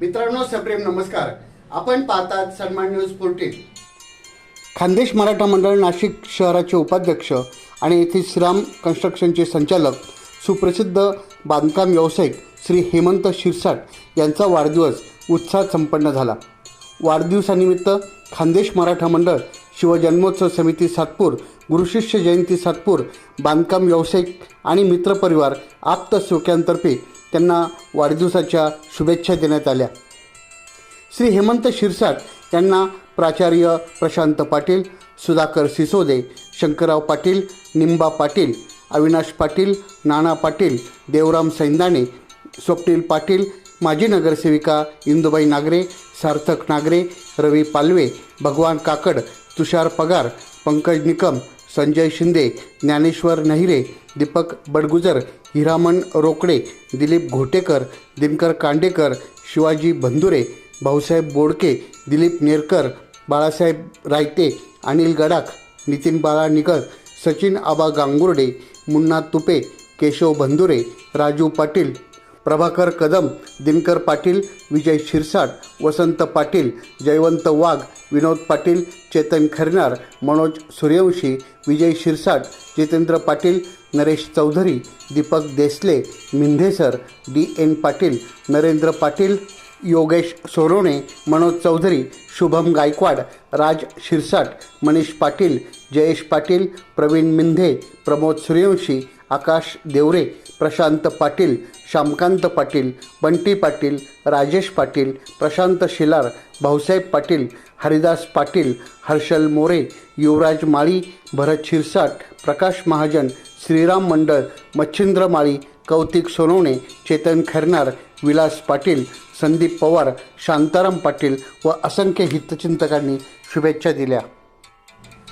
मित्रांनो सप्रेम नमस्कार. आपण पाहतात सन्मान न्यूज फोर्टीन खानदेश मराठा मंडळ नाशिक शहराचे उपाध्यक्ष आणि येथील श्रीराम कन्स्ट्रक्शनचे संचालक सुप्रसिद्ध बांधकाम व्यावसायिक श्री हेमंत शिरसाट यांचा वाढदिवस उत्साहात संपन्न झाला. वाढदिवसानिमित्त खानदेश मराठा मंडळ शिवजन्मोत्सव समिती सातपूर गुरुशिष्य जयंती सातपूर बांधकाम व्यावसायिक आणि मित्रपरिवार आप्त सुक्यांतर्फे त्यांना वाढदिवसाच्या शुभेच्छा देण्यात आल्या. श्री हेमंत शिरसाट यांना प्राचार्य प्रशांत पाटील सुधाकर सिसोदे शंकरराव पाटील निंबा पाटील अविनाश पाटील नाना पाटील देवराम सैंदाणे स्वप्नील पाटील माजी नगरसेविका इंदुबाई नागरे सार्थक नागरे रवी पालवे भगवान काकड तुषार पगार पंकज निकम संजय शिंदे ज्ञानेश्वर नहिरे दीपक बडगुजर हिरामन रोकडे दिलीप घोटेकर दिनकर कांडेकर शिवाजी बंधुरे भाऊसाहेब बोडके दिलीप नेरकर बाळासाहेब रायते अनिल गडाख नितीन बाळा निगळ सचिन आबा गांगुर्डे मुन्ना तुपे केशव बंधुरे राजू पाटील प्रभाकर कदम दिनकर पाटील विजय शिरसाट वसंत पाटील जयवंत वाघ विनोद पाटील चेतन खरनार मनोज सूर्यवंशी विजय शिरसाट जितेंद्र पाटील नरेश चौधरी दीपक देसले मिंधेसर डी एन पाटील नरेंद्र पाटील योगेश सोरोणे मनोज चौधरी शुभम गायकवाड राज शिरसाट मनीष पाटील जयेश पाटील प्रवीण मिंधे प्रमोद सूर्यवंशी आकाश देवरे प्रशांत पाटील श्यामकांत पाटील बंटी पाटील राजेश पाटील प्रशांत शिलार भाऊसाहेब पाटील हरिदास पाटील हर्षल मोरे युवराज माळी भरत शिरसाट प्रकाश महाजन श्रीराम मंडळ मच्छिंद्र माळी कौतिक सोनवणे चेतन खैरनार विलास पाटील संदीप पवार शांताराम पाटील व असंख्य हितचिंतकांनी शुभेच्छा दिल्या.